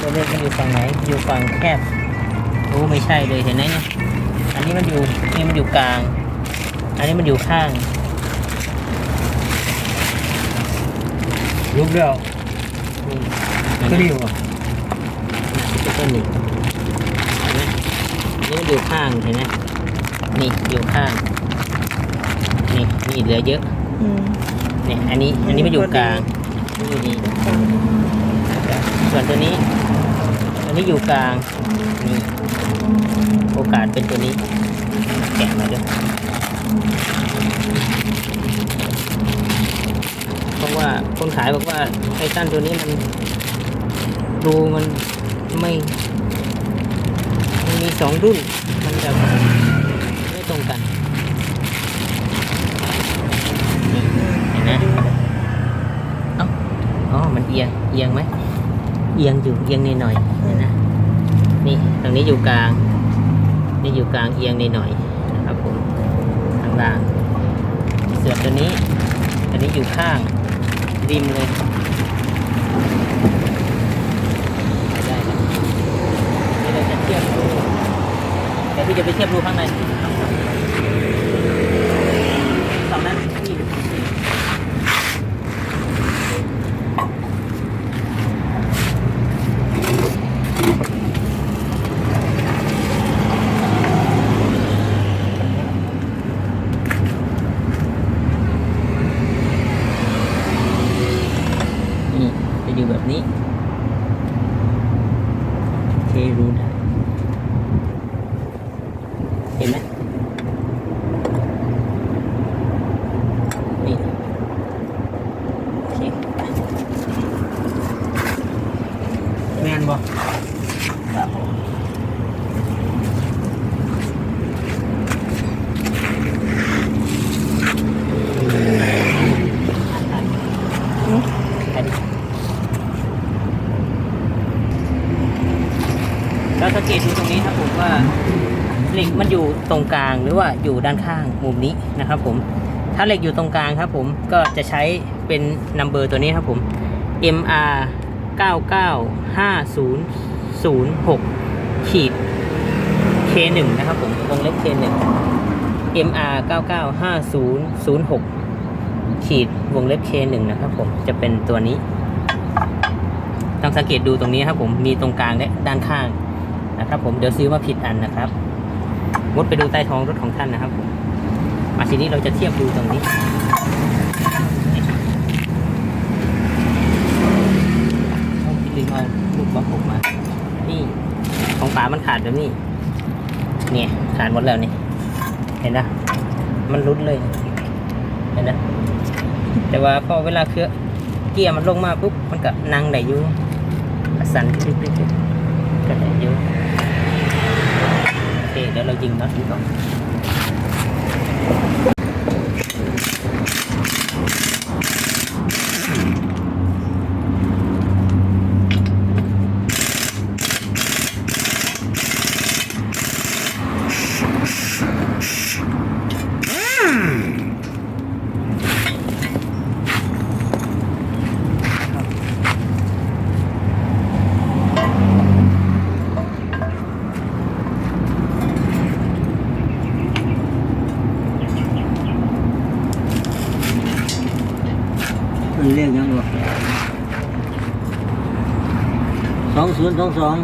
ตัวเลขมันอยู่ฝั่งไหน อยู่ฝั่งแคบโอ้ไม่ใช่เลยเห็นไหมเนี่ย อันนี้มันอยู่นี่มันอยู่กลาง อันนี้มันอยู่ข้างรูปแล้วนี่ก็ดีว่ะเป็นต้นหนึ่งเห็นไหมอันนี้มันอยู่ข้างเห็นไหมนี่อยู่ข้าง นี่นี่เหลือเยอะอืมเนี่ยอันนี้อันนี้มันอยู่กลางนี่อยู่ดี ส่วนตัวนี้ ตัวนี้อยู่กลางนี่โอกาสเป็นตัวนี้ แกะมาด้วยเพราะว่าคนขายบอกว่าไอ้ตั้นตัวนี้มันรูมันไม่มันมีสองรุ่น มันจะไม่ตรงกันนี่เห็นไหมเอ้าอ๋อ มันเอียง เอียงไหม เอียงอยู่เอียงนิดหน่อยๆเห็นนะนี่ตรงนี้อยู่กลาง นี่อยู่กลางเอียงนิดหน่อยๆนะครับผมข้างล่างเสือกตัวนี้ อันนี้อยู่ข้างริมเลยได้ครับนี่เราจะเทียบดูเดี๋ยวพี่จะไปเทียบดูข้างในสองนั้นนี่ นี่จะอยู่แบบนี้เทรูได้เห็นไหมนี่โอเคไป แมนบ่ ครับผม อืม แล้วสังเกตดูตรงนี้ครับผมว่าเหล็กมันอยู่ตรงกลางหรือว่าอยู่ด้านข้างมุมนี้นะครับผมถ้าเหล็กอยู่ตรงกลางครับผมก็จะใช้เป็นนัมเบอร์ตัวนี้ครับผม MR 995006ขีด K1 นะครับผมวงเล็บ K1 MR 995006ขีดวงเล็บ K1 นะครับผมจะเป็นตัวนี้ต้องสังเกตดูตรงนี้ครับผมมีตรงกลางและด้านข้าง นะครับ ผมเดี๋ยวซื้อมาผิดอันนะครับมุดไปดูใต้ท้องรถของท่านนะครับผมมาทีนี้เราจะเทียบดูตรงนี้ลืมเอาลูกบอลหกมา นี่ ของป๋ามันขาดแบบนี้ เนี่ยขาดหมดแล้วนี่ เห็นนะ มันรุดเลย เห็นนะ แต่ว่าพอเวลาเครือเกียร์มันลงมาปุ๊บ มันก็นั่งได้อยู่สั่นปิ๊บปิ๊บปิ๊บก็ได้อยู่ เค เดี๋ยวเรายิงน็อตดูก่อน มันเรียกยังวะสองศูนย์สองสอง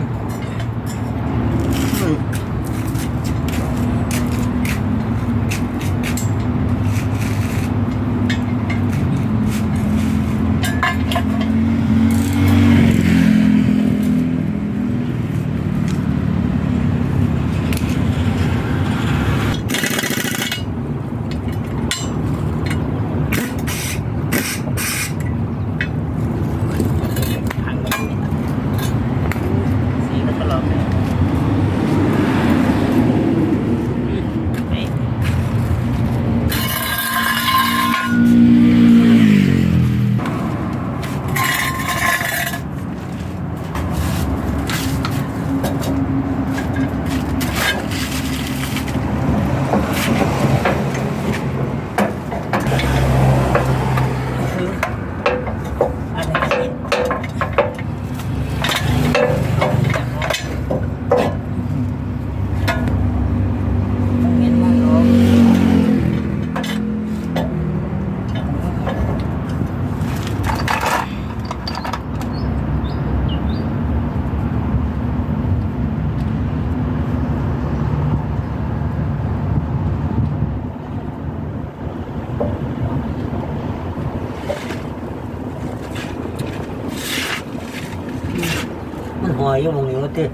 อยอยู่หมองนี้ว่าติ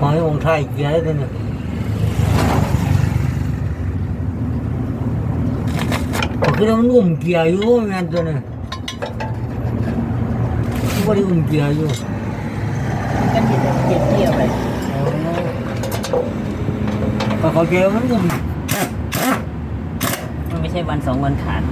หอยอยู่หมองไทยเกียร์เลยเนี่ยก็คือมันอุ้มเกียร์อยู่แม่นตัวเนี่ยก็ได้อุ้มเกียร์อยู่กันเห็นเห็นเกี่ยวเลยก็เขาเกียร์มันอุ้มมันไม่ใช่วันสองวันขาด